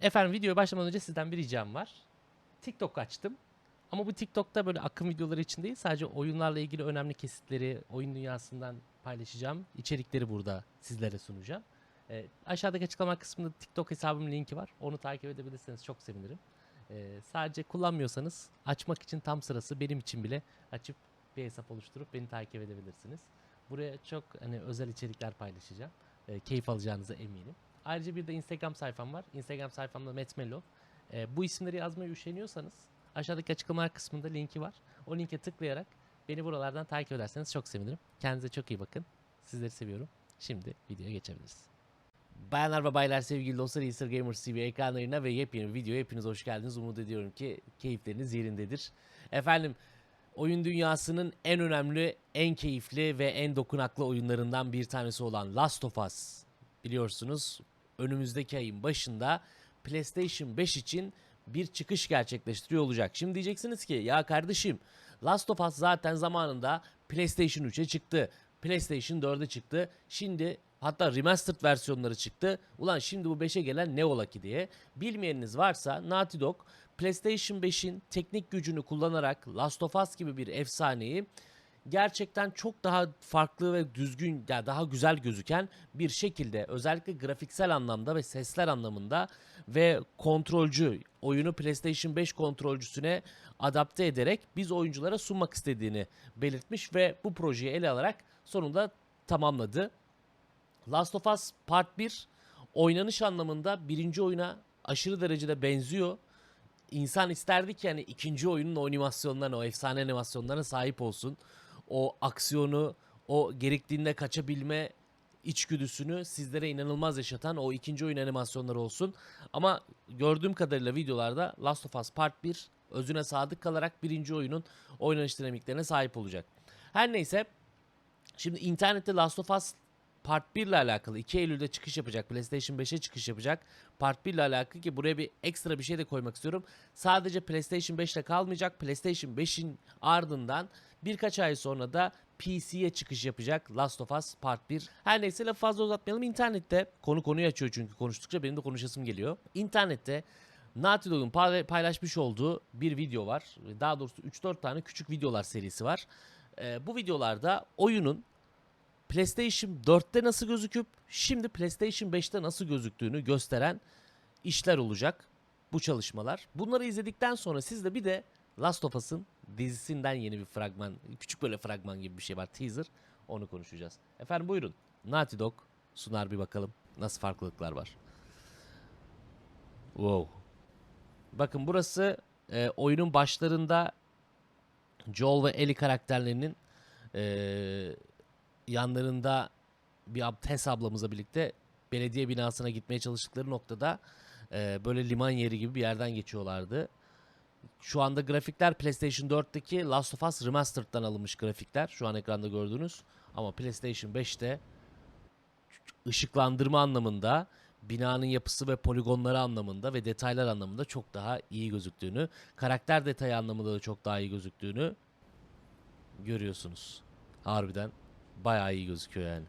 Efendim videoya başlamadan önce sizden bir ricam var. TikTok açtım. Ama bu TikTok'ta böyle akım videoları için değil sadece oyunlarla ilgili önemli kesitleri oyun dünyasından paylaşacağım. İçerikleri burada sizlere sunacağım. Ee, aşağıdaki açıklama kısmında TikTok hesabımın linki var. Onu takip edebilirseniz çok sevinirim. Ee, sadece kullanmıyorsanız açmak için tam sırası benim için bile açıp bir hesap oluşturup beni takip edebilirsiniz. Buraya çok hani özel içerikler paylaşacağım. Ee, keyif alacağınıza eminim. Ayrıca bir de Instagram sayfam var. Instagram sayfamda Metmelo. Ee, bu isimleri yazmaya üşeniyorsanız aşağıdaki açıklamalar kısmında linki var. O linke tıklayarak beni buralardan takip ederseniz çok sevinirim. Kendinize çok iyi bakın. Sizleri seviyorum. Şimdi videoya geçebiliriz. Bayanlar ve baylar sevgili dostlar Easter Gamers TV ekranlarına ve yepyeni bir videoya hepiniz hoş geldiniz. Umut ediyorum ki keyifleriniz yerindedir. Efendim oyun dünyasının en önemli, en keyifli ve en dokunaklı oyunlarından bir tanesi olan Last of Us biliyorsunuz önümüzdeki ayın başında PlayStation 5 için bir çıkış gerçekleştiriyor olacak. Şimdi diyeceksiniz ki ya kardeşim Last of Us zaten zamanında PlayStation 3'e çıktı. PlayStation 4'e çıktı. Şimdi hatta remastered versiyonları çıktı. Ulan şimdi bu 5'e gelen ne ola ki diye. Bilmeyeniniz varsa Naughty Dog PlayStation 5'in teknik gücünü kullanarak Last of Us gibi bir efsaneyi gerçekten çok daha farklı ve düzgün ya daha güzel gözüken bir şekilde özellikle grafiksel anlamda ve sesler anlamında ve kontrolcü oyunu PlayStation 5 kontrolcüsüne adapte ederek biz oyunculara sunmak istediğini belirtmiş ve bu projeyi ele alarak sonunda tamamladı. Last of Us Part 1 oynanış anlamında birinci oyuna aşırı derecede benziyor. İnsan isterdi ki yani ikinci oyunun animasyonlarına, o efsane animasyonlarına sahip olsun. O aksiyonu, o gerektiğinde kaçabilme içgüdüsünü sizlere inanılmaz yaşatan o ikinci oyun animasyonları olsun. Ama gördüğüm kadarıyla videolarda Last of Us Part 1 özüne sadık kalarak birinci oyunun oynanış dinamiklerine sahip olacak. Her neyse şimdi internette Last of Us Part 1 ile alakalı 2 Eylül'de çıkış yapacak. PlayStation 5'e çıkış yapacak. Part 1 ile alakalı ki buraya bir ekstra bir şey de koymak istiyorum. Sadece PlayStation 5 ile kalmayacak. PlayStation 5'in ardından birkaç ay sonra da PC'ye çıkış yapacak Last of Us Part 1. Her neyse lafı fazla uzatmayalım. İnternette konu konuyu açıyor çünkü konuştukça benim de konuşasım geliyor. İnternette Naughty Dog'un pay- paylaşmış olduğu bir video var. Daha doğrusu 3-4 tane küçük videolar serisi var. Ee, bu videolarda oyunun PlayStation 4'te nasıl gözüküp şimdi PlayStation 5'te nasıl gözüktüğünü gösteren işler olacak bu çalışmalar. Bunları izledikten sonra siz de bir de Last of Us'ın dizisinden yeni bir fragman, küçük böyle fragman gibi bir şey var teaser. Onu konuşacağız. Efendim buyurun. Naughty Dog sunar bir bakalım nasıl farklılıklar var. Wow. Bakın burası e, oyunun başlarında Joel ve Ellie karakterlerinin e, yanlarında bir ab- Tess ablamızla birlikte belediye binasına gitmeye çalıştıkları noktada e, böyle liman yeri gibi bir yerden geçiyorlardı. Şu anda grafikler PlayStation 4'teki Last of Us Remastered'dan alınmış grafikler. Şu an ekranda gördüğünüz. Ama PlayStation 5'te ışıklandırma anlamında, binanın yapısı ve poligonları anlamında ve detaylar anlamında çok daha iyi gözüktüğünü, karakter detayı anlamında da çok daha iyi gözüktüğünü görüyorsunuz. Harbiden bayağı iyi gözüküyor yani.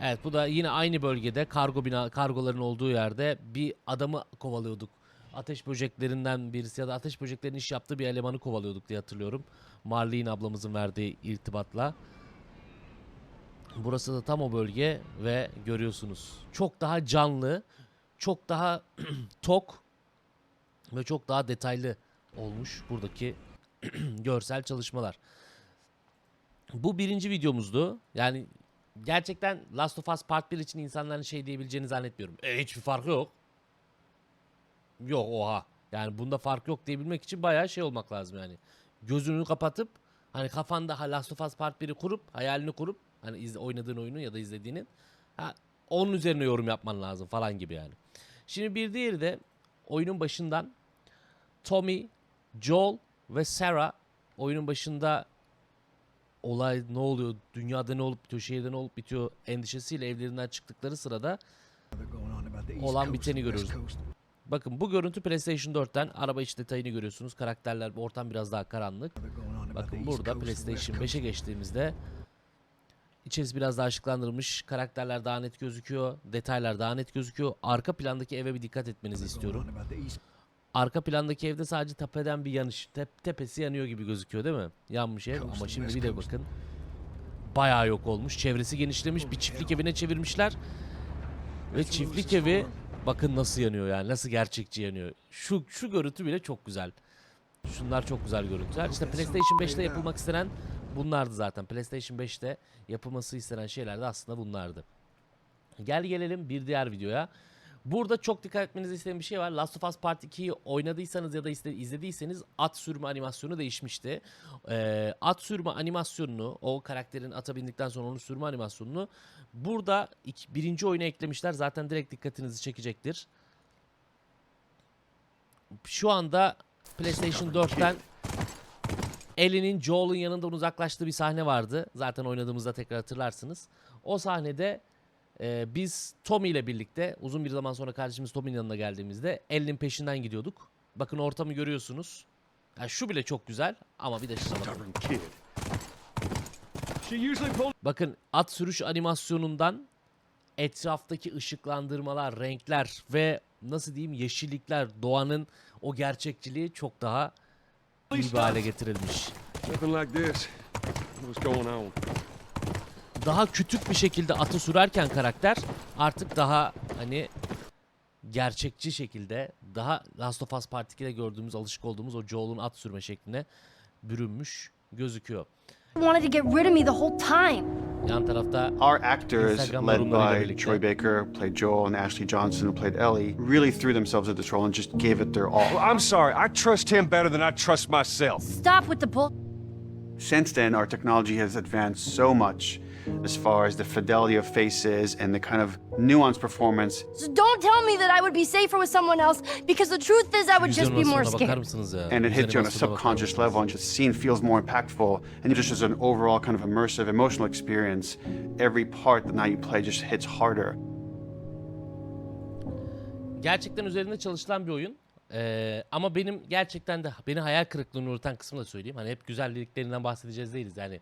Evet bu da yine aynı bölgede kargo bina kargoların olduğu yerde bir adamı kovalıyorduk. Ateş böceklerinden birisi ya da ateş böceklerinin iş yaptığı bir elemanı kovalıyorduk diye hatırlıyorum. Marlene ablamızın verdiği irtibatla. Burası da tam o bölge ve görüyorsunuz. Çok daha canlı, çok daha tok ve çok daha detaylı olmuş buradaki görsel çalışmalar. Bu birinci videomuzdu. Yani gerçekten Last of Us Part 1 için insanların şey diyebileceğini zannetmiyorum. E, hiçbir farkı yok. Yok oha. Yani bunda fark yok diyebilmek için bayağı şey olmak lazım yani. Gözünü kapatıp hani kafanda Last of Us Part 1'i kurup hayalini kurup hani izle, oynadığın oyunu ya da izlediğinin ha, onun üzerine yorum yapman lazım falan gibi yani. Şimdi bir diğeri de oyunun başından Tommy, Joel ve Sarah oyunun başında olay ne oluyor, dünyada ne olup bitiyor, şehirde ne olup bitiyor endişesiyle evlerinden çıktıkları sırada olan biteni görüyoruz. Bakın bu görüntü PlayStation 4'ten araba iç detayını görüyorsunuz. Karakterler, ortam biraz daha karanlık. Bakın burada PlayStation 5'e geçtiğimizde İçerisi biraz daha ışıklandırılmış. Karakterler daha net gözüküyor. Detaylar daha net gözüküyor. Arka plandaki eve bir dikkat etmenizi istiyorum. Arka plandaki evde sadece tepeden bir yanış. Tep- tepesi yanıyor gibi gözüküyor değil mi? Yanmış ev ama şimdi bir de bakın. Bayağı yok olmuş. Çevresi genişlemiş. Bir çiftlik evine çevirmişler. Ve çiftlik evi bakın nasıl yanıyor yani. Nasıl gerçekçi yanıyor. Şu şu görüntü bile çok güzel. Şunlar çok güzel görüntüler. İşte PlayStation 5'te yapılmak istenen bunlardı zaten. PlayStation 5'te yapılması istenen şeyler de aslında bunlardı. Gel gelelim bir diğer videoya. Burada çok dikkat etmenizi istediğim bir şey var. Last of Us Part 2'yi oynadıysanız ya da izlediyseniz at sürme animasyonu değişmişti. Ee, at sürme animasyonunu, o karakterin ata bindikten sonra onu sürme animasyonunu burada iki- birinci oyuna eklemişler. Zaten direkt dikkatinizi çekecektir. Şu anda PlayStation 4'ten Ellie'nin Joel'un yanından uzaklaştığı bir sahne vardı. Zaten oynadığımızda tekrar hatırlarsınız. O sahnede e, biz Tommy ile birlikte uzun bir zaman sonra kardeşimiz Tommy'nin yanına geldiğimizde Ellie'nin peşinden gidiyorduk. Bakın ortamı görüyorsunuz. Ya şu bile çok güzel ama bir de şuna bakın. Bakın at sürüş animasyonundan etraftaki ışıklandırmalar, renkler ve nasıl diyeyim yeşillikler, doğanın o gerçekçiliği çok daha iyi bir hale getirilmiş. something like this. What was going on? Daha küçük bir şekilde atı sürerken karakter artık daha hani gerçekçi şekilde daha Last of Us Part 2'de gördüğümüz alışık olduğumuz o Joel'un at sürme şekline bürünmüş gözüküyor. wanted to get rid of me the whole time. Yan tarafta Our actors, Instagram led yorumlarıyla by birlikte. Troy Baker, played Joel, and Ashley Johnson, who played Ellie, really threw themselves at this role and just gave it their Well, all. I'm sorry. I trust him better than I trust myself. Stop with the bull. Since then, our technology has advanced so much as far as the fidelity of faces and the kind of nuanced performance. So don't tell me that I would be safer with someone else because the truth is I would just be more bakar scared. mısınız ya? And it hits you on a subconscious level, and just the scene feels more impactful. And just as an overall kind of immersive, emotional experience, every part that now you play just hits harder. Gerçekten üzerinde çalışılan bir oyun. Ee, ama benim gerçekten de beni hayal kırıklığına uğratan kısmı da söyleyeyim. Hani hep güzelliklerinden bahsedeceğiz değiliz. Yani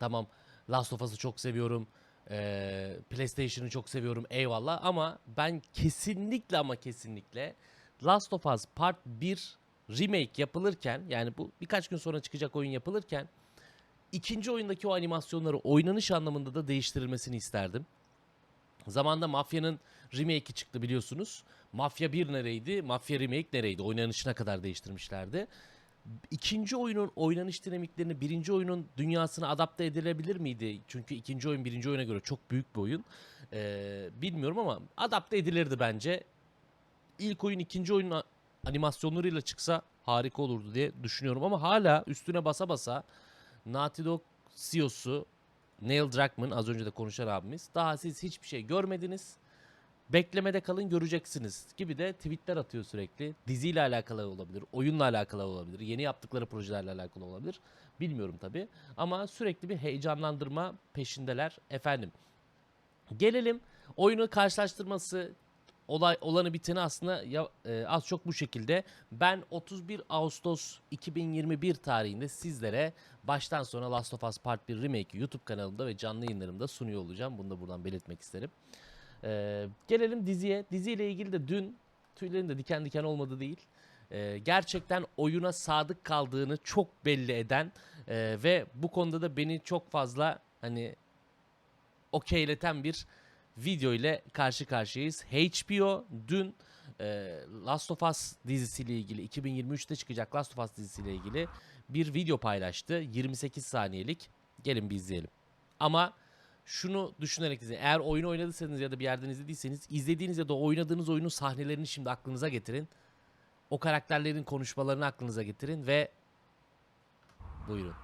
tamam Last of Us'ı çok seviyorum. ee, PlayStation'ı çok seviyorum eyvallah. Ama ben kesinlikle ama kesinlikle Last of Us Part 1 remake yapılırken yani bu birkaç gün sonra çıkacak oyun yapılırken ikinci oyundaki o animasyonları oynanış anlamında da değiştirilmesini isterdim. Zamanda Mafya'nın remake'i çıktı biliyorsunuz. Mafya 1 nereydi? Mafya Remake nereydi? Oynanışına kadar değiştirmişlerdi. İkinci oyunun oynanış dinamiklerini birinci oyunun dünyasına adapte edilebilir miydi? Çünkü ikinci oyun birinci oyuna göre çok büyük bir oyun. Ee, bilmiyorum ama adapte edilirdi bence. İlk oyun ikinci oyunun animasyonlarıyla çıksa harika olurdu diye düşünüyorum. Ama hala üstüne basa basa Naughty Dog CEO'su Neil Druckmann az önce de konuşan abimiz. Daha siz hiçbir şey görmediniz. Beklemede kalın göreceksiniz gibi de tweetler atıyor sürekli. Diziyle alakalı olabilir, oyunla alakalı olabilir, yeni yaptıkları projelerle alakalı olabilir. Bilmiyorum tabi. Ama sürekli bir heyecanlandırma peşindeler efendim. Gelelim oyunu karşılaştırması olay olanı biteni aslında ya, e, az çok bu şekilde. Ben 31 Ağustos 2021 tarihinde sizlere baştan sona Last of Us Part 1 Remake YouTube kanalımda ve canlı yayınlarımda sunuyor olacağım. Bunu da buradan belirtmek isterim. Ee, gelelim diziye. Diziyle ilgili de dün tüylerin de diken diken olmadı değil. Ee, gerçekten oyuna sadık kaldığını çok belli eden e, ve bu konuda da beni çok fazla hani okeyleten bir video ile karşı karşıyayız. HBO dün e, Last of Us dizisiyle ilgili 2023'te çıkacak Last of Us dizisiyle ilgili bir video paylaştı. 28 saniyelik. Gelin bir izleyelim. Ama şunu düşünerek izleyin. Eğer oyunu oynadıysanız ya da bir yerden izlediyseniz izlediğiniz ya da oynadığınız oyunun sahnelerini şimdi aklınıza getirin. O karakterlerin konuşmalarını aklınıza getirin ve buyurun.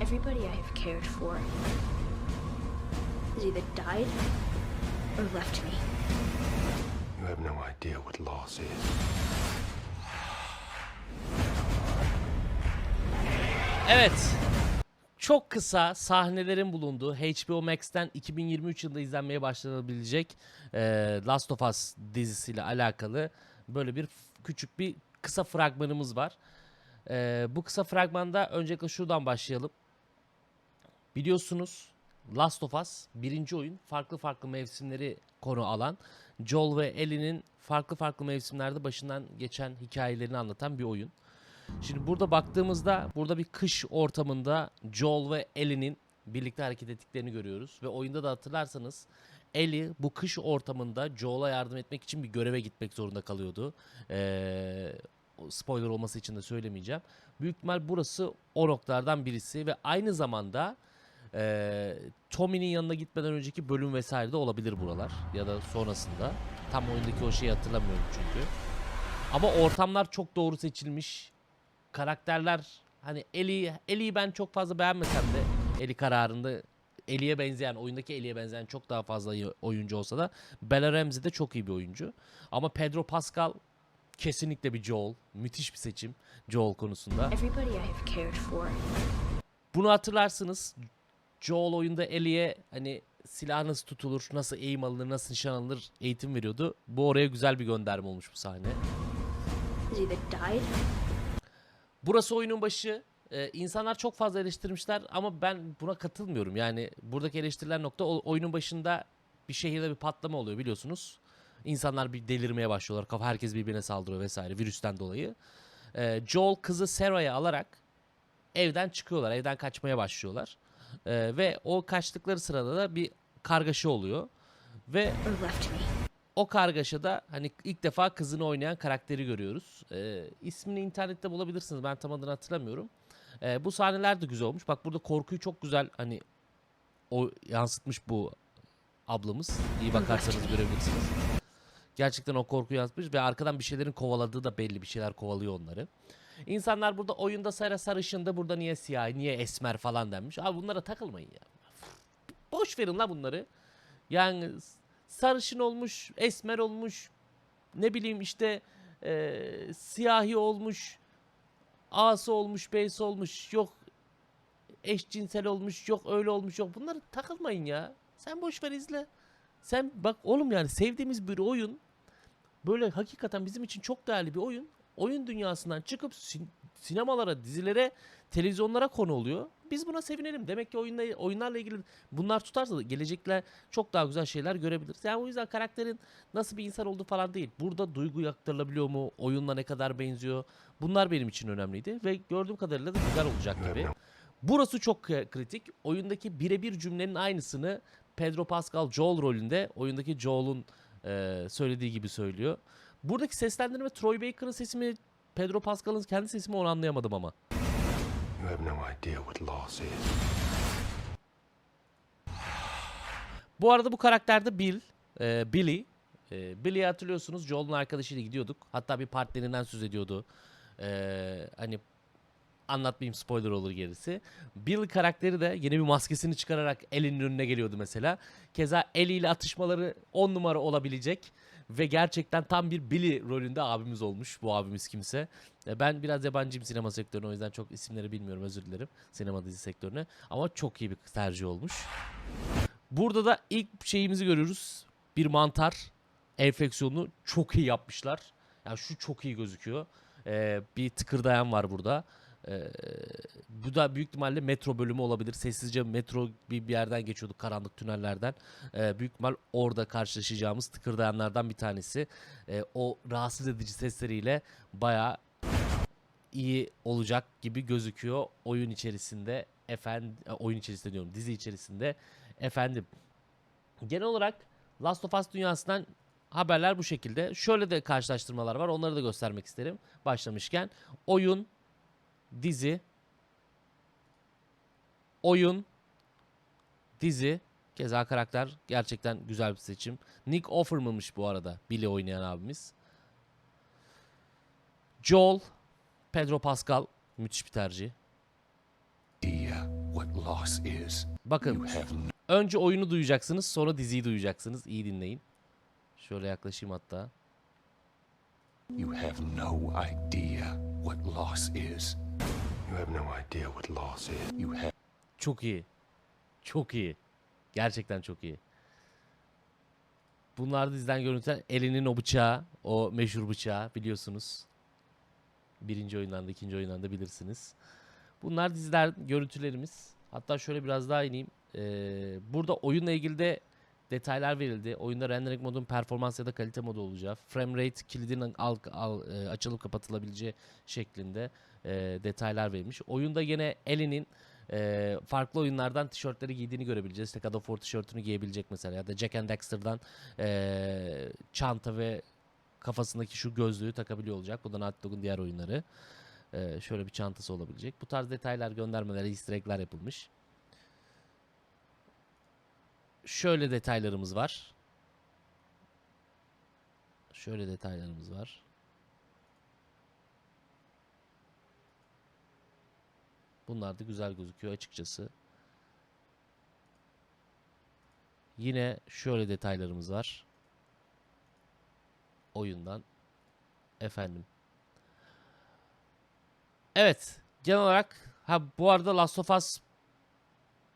Everybody I have cared for has either died or left me. Have no idea what loss is. Evet. çok kısa sahnelerin bulunduğu HBO Max'ten 2023 yılında izlenmeye başlanabilecek e, Last of Us dizisiyle alakalı böyle bir küçük bir kısa fragmanımız var. E, bu kısa fragmanda öncelikle şuradan başlayalım. Biliyorsunuz Last of Us birinci oyun farklı farklı mevsimleri konu alan Joel ve Ellie'nin farklı farklı mevsimlerde başından geçen hikayelerini anlatan bir oyun. Şimdi burada baktığımızda burada bir kış ortamında Joel ve Ellie'nin birlikte hareket ettiklerini görüyoruz. Ve oyunda da hatırlarsanız Ellie bu kış ortamında Joel'a yardım etmek için bir göreve gitmek zorunda kalıyordu. Ee, spoiler olması için de söylemeyeceğim. Büyük ihtimal burası o noktalardan birisi ve aynı zamanda ee, Tommy'nin yanına gitmeden önceki bölüm vesaire de olabilir buralar ya da sonrasında. Tam oyundaki o şeyi hatırlamıyorum çünkü. Ama ortamlar çok doğru seçilmiş. Karakterler hani Ellie, Ellie'yi ben çok fazla beğenmesem de Ellie kararında Ellie'ye benzeyen, oyundaki Ellie'ye benzeyen çok daha fazla oyuncu olsa da Bella Ramsey de çok iyi bir oyuncu. Ama Pedro Pascal kesinlikle bir Joel. Müthiş bir seçim Joel konusunda. Bunu hatırlarsınız. Joel oyunda Ellie'ye hani silah nasıl tutulur, nasıl eğim alınır, nasıl nişan alınır eğitim veriyordu. Bu oraya güzel bir gönderme olmuş bu sahne. Burası oyunun başı. Ee, insanlar çok fazla eleştirmişler ama ben buna katılmıyorum. Yani buradaki eleştirilen nokta oyunun başında bir şehirde bir patlama oluyor biliyorsunuz. İnsanlar bir delirmeye başlıyorlar. Kafa herkes birbirine saldırıyor vesaire virüsten dolayı. Ee, Joel kızı Sarah'ya alarak evden çıkıyorlar. Evden kaçmaya başlıyorlar. Ee, ve o kaçtıkları sırada da bir kargaşa oluyor. Ve o kargaşada hani ilk defa kızını oynayan karakteri görüyoruz. Ee, ismini internette bulabilirsiniz. Ben tam adını hatırlamıyorum. Ee, bu sahneler de güzel olmuş. Bak burada korkuyu çok güzel hani o yansıtmış bu ablamız. İyi bakarsanız görebilirsiniz. Gerçekten o korkuyu yansıtmış ve arkadan bir şeylerin kovaladığı da belli. Bir şeyler kovalıyor onları. İnsanlar burada oyunda sarı sarışındı. Burada niye siyah, niye esmer falan denmiş. Abi bunlara takılmayın ya. Boş verin la bunları. Yani sarışın olmuş, esmer olmuş, ne bileyim işte eee, siyahi olmuş, A'sı olmuş, B'si olmuş, yok eşcinsel olmuş, yok öyle olmuş, yok. Bunları takılmayın ya. Sen boş ver izle. Sen bak oğlum yani sevdiğimiz bir oyun böyle hakikaten bizim için çok değerli bir oyun. Oyun dünyasından çıkıp sin- sinemalara, dizilere, televizyonlara konu oluyor. Biz buna sevinelim. Demek ki oyunla, oyunlarla ilgili bunlar tutarsa da gelecekler çok daha güzel şeyler görebiliriz. Yani o yüzden karakterin nasıl bir insan olduğu falan değil. Burada duygu aktarılabiliyor mu? Oyunla ne kadar benziyor? Bunlar benim için önemliydi ve gördüğüm kadarıyla da güzel olacak gibi. Burası çok kritik. Oyundaki birebir cümlenin aynısını Pedro Pascal Joel rolünde oyundaki Joel'un e, söylediği gibi söylüyor. Buradaki seslendirme Troy Baker'ın sesi mi Pedro Pascal'ın kendi sesi mi onu anlayamadım ama. You have no idea what loss is. Bu arada bu karakterde Bill, e, Billy. E, Billy'i hatırlıyorsunuz Joel'un arkadaşıyla gidiyorduk. Hatta bir partnerinden söz ediyordu. E, hani anlatmayayım spoiler olur gerisi. Bill karakteri de yeni bir maskesini çıkararak Ellie'nin önüne geliyordu mesela. Keza Ellie ile atışmaları 10 numara olabilecek. Ve gerçekten tam bir Billy rolünde abimiz olmuş. Bu abimiz kimse. E, Ben biraz yabancıyım sinema sektörüne o yüzden çok isimleri bilmiyorum özür dilerim. Sinema dizi sektörüne. Ama çok iyi bir tercih olmuş. Burada da ilk şeyimizi görüyoruz. Bir mantar enfeksiyonunu çok iyi yapmışlar. Yani şu çok iyi gözüküyor. Ee, bir tıkırdayan var burada. Ee, bu da büyük ihtimalle metro bölümü olabilir. Sessizce metro bir, bir yerden geçiyorduk karanlık tünellerden. Ee, büyük ihtimal orada karşılaşacağımız tıkırdayanlardan bir tanesi. Ee, o rahatsız edici sesleriyle bayağı iyi olacak gibi gözüküyor oyun içerisinde efendim oyun içerisinde diyorum dizi içerisinde efendim genel olarak Last of Us dünyasından haberler bu şekilde. Şöyle de karşılaştırmalar var. Onları da göstermek isterim başlamışken. Oyun, dizi, oyun, dizi. Keza karakter gerçekten güzel bir seçim. Nick Offerman'mış bu arada Billy oynayan abimiz. Joel, Pedro Pascal müthiş bir tercih. Idea what loss is. Bakın önce oyunu duyacaksınız sonra diziyi duyacaksınız. İyi dinleyin. Şöyle yaklaşayım hatta. You have no idea what loss is. You have no idea what loss is. You have Çok iyi. Çok iyi. Gerçekten çok iyi. Bunlar diziden görüntüler. Elinin o bıçağı, o meşhur bıçağı biliyorsunuz. Birinci oyundan da ikinci oyundan da bilirsiniz. Bunlar diziler görüntülerimiz. Hatta şöyle biraz daha ineyim. Ee, burada oyunla ilgili de detaylar verildi. Oyunda rendering modun performans ya da kalite modu olacağı, frame rate kilidinin al, al- e, açılıp kapatılabileceği şeklinde e, detaylar verilmiş. Oyunda yine Ellie'nin e, farklı oyunlardan tişörtleri giydiğini görebileceğiz. İşte God of War tişörtünü giyebilecek mesela ya da Jack and Dexter'dan e, çanta ve kafasındaki şu gözlüğü takabiliyor olacak. Bu da Naughty Dog'un diğer oyunları. E, şöyle bir çantası olabilecek. Bu tarz detaylar göndermeler, easter egg'ler yapılmış. Şöyle detaylarımız var. Şöyle detaylarımız var. Bunlar da güzel gözüküyor açıkçası. Yine şöyle detaylarımız var. Oyundan. Efendim. Evet. Genel olarak ha bu arada Last of Us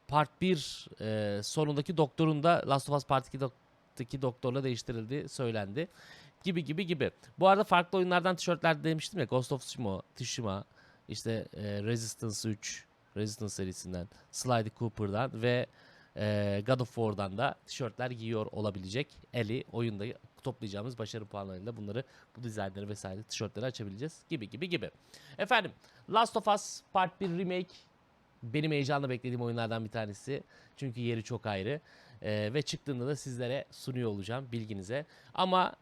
Part 1 e, sonundaki doktorun da Last of Us Part 2'deki doktorla değiştirildiği söylendi. Gibi gibi gibi. Bu arada farklı oyunlardan tişörtler demiştim ya. Ghost of Tsushima, Tsushima işte e, Resistance 3, Resistance serisinden, Sly Cooper'dan ve e, God of War'dan da tişörtler giyiyor olabilecek. Eli oyunda toplayacağımız başarı puanlarıyla bunları bu dizaynları vesaire tişörtleri açabileceğiz gibi gibi gibi. Efendim Last of Us Part 1 Remake benim heyecanla beklediğim oyunlardan bir tanesi. Çünkü yeri çok ayrı. Ee, ve çıktığında da sizlere sunuyor olacağım bilginize. Ama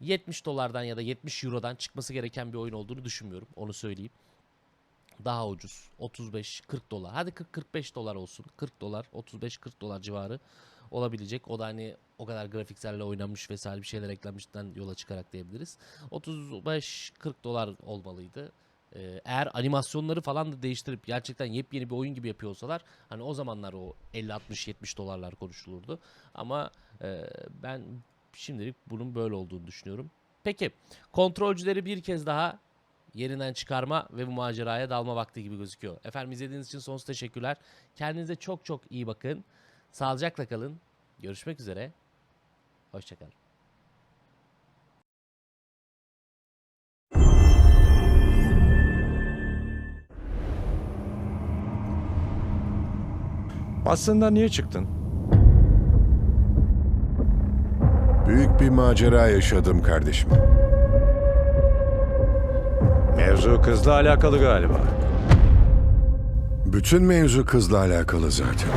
70 dolardan ya da 70 eurodan çıkması gereken bir oyun olduğunu düşünmüyorum. Onu söyleyeyim. Daha ucuz. 35-40 dolar. Hadi 40-45 dolar olsun. 40 dolar, 35-40 dolar civarı olabilecek. O da hani o kadar grafiklerle oynanmış vesaire bir şeyler eklenmişten yola çıkarak diyebiliriz. 35-40 dolar olmalıydı. Ee, eğer animasyonları falan da değiştirip gerçekten yepyeni bir oyun gibi yapıyor olsalar hani o zamanlar o 50-60-70 dolarlar konuşulurdu. Ama e, ben şimdilik bunun böyle olduğunu düşünüyorum. Peki kontrolcüleri bir kez daha yerinden çıkarma ve bu maceraya dalma vakti gibi gözüküyor. Efendim izlediğiniz için sonsuz teşekkürler. Kendinize çok çok iyi bakın. Sağlıcakla kalın. Görüşmek üzere. Hoşçakalın. Aslında niye çıktın? Büyük bir macera yaşadım kardeşim. Mevzu kızla alakalı galiba. Bütün mevzu kızla alakalı zaten.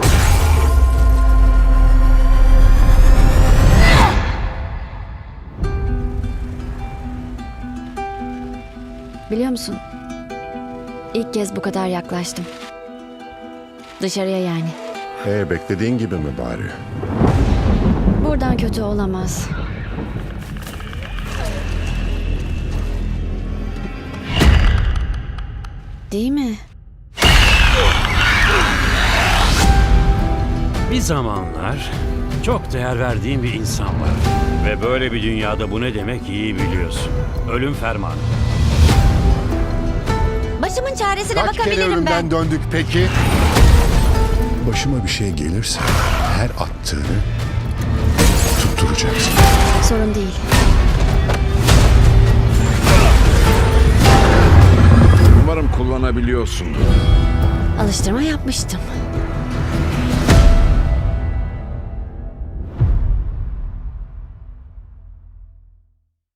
Biliyor musun? İlk kez bu kadar yaklaştım. Dışarıya yani. He beklediğin gibi mi bari? Buradan kötü olamaz. Değil mi? Bir zamanlar çok değer verdiğim bir insan var. Ve böyle bir dünyada bu ne demek iyi biliyorsun. Ölüm fermanı. Başımın çaresine Kaç kere bakabilirim ölümden ben. döndük peki? Başıma bir şey gelirse her attığını tutturacaksın. Sorun değil. Umarım kullanabiliyorsundur. Alıştırma yapmıştım.